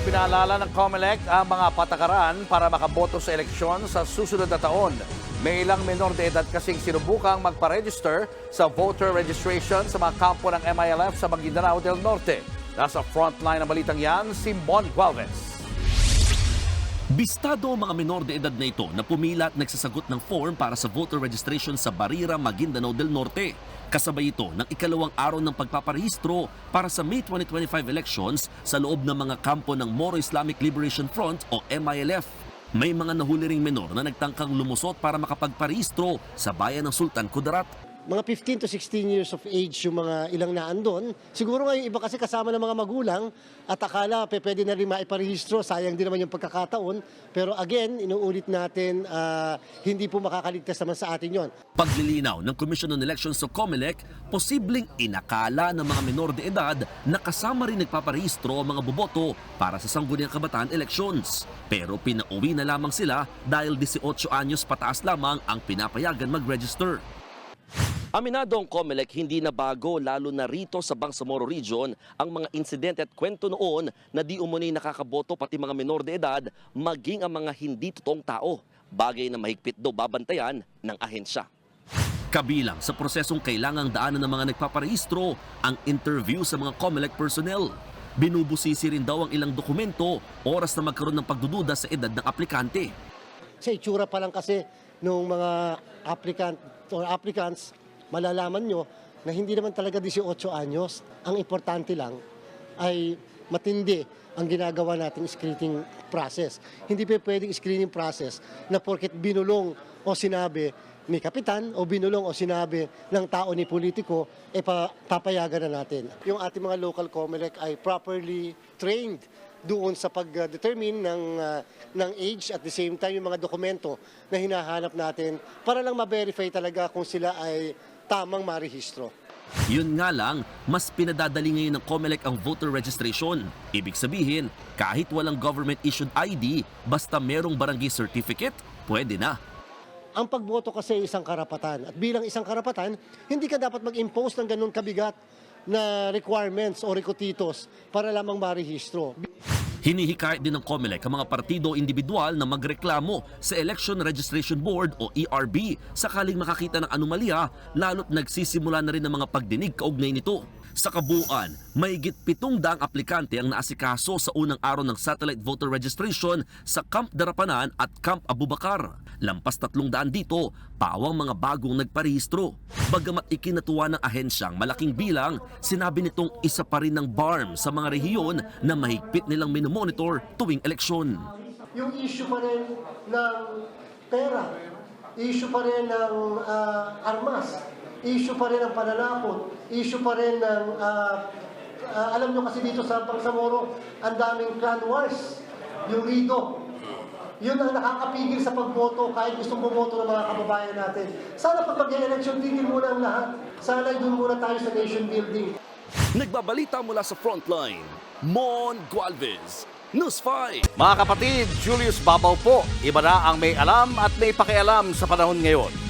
Muling pinaalala ng COMELEC ang mga patakaran para makaboto sa eleksyon sa susunod na taon. May ilang menor de edad kasing sinubukang magpa-register sa voter registration sa mga kampo ng MILF sa Maguindanao del Norte. Nasa frontline ng balitang yan, si Mon Gualvez. Bistado mga menor de edad na ito na pumila at nagsasagot ng form para sa voter registration sa Barira, Maguindanao del Norte. Kasabay ito ng ikalawang araw ng pagpaparehistro para sa May 2025 elections sa loob ng mga kampo ng Moro Islamic Liberation Front o MILF. May mga nahuli ring menor na nagtangkang lumusot para makapagparehistro sa bayan ng Sultan Kudarat. Mga 15 to 16 years of age yung mga ilang naandun. Siguro nga yung iba kasi kasama ng mga magulang at akala pe, pwede na rin maiparehistro, sayang din naman yung pagkakataon. Pero again, inuulit natin, ah, hindi po makakaligtas naman sa atin yon. Paglilinaw ng Commission on Elections sa COMELEC, posibleng inakala ng mga menor de edad na kasama rin nagpaparehistro ang mga boboto para sa Sangguniang Kabataan elections. Pero pinauwi na lamang sila dahil 18 anyos pataas lamang ang pinapayagan mag-register. Aminado ang COMELEC hindi na bago lalo na rito sa Bangsamoro Region ang mga insidente at kwento noon na di umuni nakakaboto pati mga menor de edad maging ang mga hindi totoong tao. Bagay na mahigpit daw babantayan ng ahensya. Kabilang sa prosesong kailangang daanan ng mga nagpaparehistro ang interview sa mga COMELEC personnel. Binubusisi rin daw ang ilang dokumento oras na magkaroon ng pagdududa sa edad ng aplikante. Sa itsura pa lang kasi nung mga applicant or applicants, malalaman nyo na hindi naman talaga 18 anyos. Ang importante lang ay matindi ang ginagawa nating screening process. Hindi pa pwedeng screening process na porket binulong o sinabi ni kapitan o binulong o sinabi ng tao ni politiko, e pa, papayagan na natin. Yung ating mga local COMELEC ay properly trained doon sa pag-determine ng, ah, ng age at the same time yung mga dokumento na hinahanap natin para lang ma-verify talaga kung sila ay tamang marehistro. Yun nga lang, mas pinadadali ngayon ng COMELEC ang voter registration. Ibig sabihin, kahit walang government-issued ID, basta merong barangay certificate, pwede na. Ang pagboto kasi ay isang karapatan. At bilang isang karapatan, hindi ka dapat mag-impose ng ganun kabigat na requirements o requisitos para lamang marehistro. Hinihikayat din ng COMELEC ang mga partido individual na magreklamo sa Election Registration Board o ERB sakaling makakita ng anomalya lalo't nagsisimula na rin ng mga pagdinig kaugnay nito. Sa kabuuan, pitong daang aplikante ang naasikaso sa unang araw ng satellite voter registration sa Camp Darapanan at Camp Abubakar. Lampas tatlong daan dito, pawang mga bagong nagparehistro. Bagamat ikinatuwa ng ahensyang malaking bilang, sinabi nitong isa pa rin ng BARM sa mga rehiyon na mahigpit nilang minomonitor tuwing eleksyon. Yung issue pa rin ng pera, issue pa rin ng ah, armas, issue pa rin ng pananakot, issue pa rin ng, ah, ah, alam nyo kasi dito sa Bangsamoro, ang daming clan wars, yung Rido. Yun ang nakakapigil sa pagboto kahit gustong bumoto ng mga kababayan natin. Sana pag mag-election, tigil muna ang lahat. Sana doon muna tayo sa nation building. Nagbabalita mula sa frontline, Mon Gualvez, News 5. Mga kapatid, Julius Babaw po. Iba na ang may alam at may pakialam sa panahon ngayon.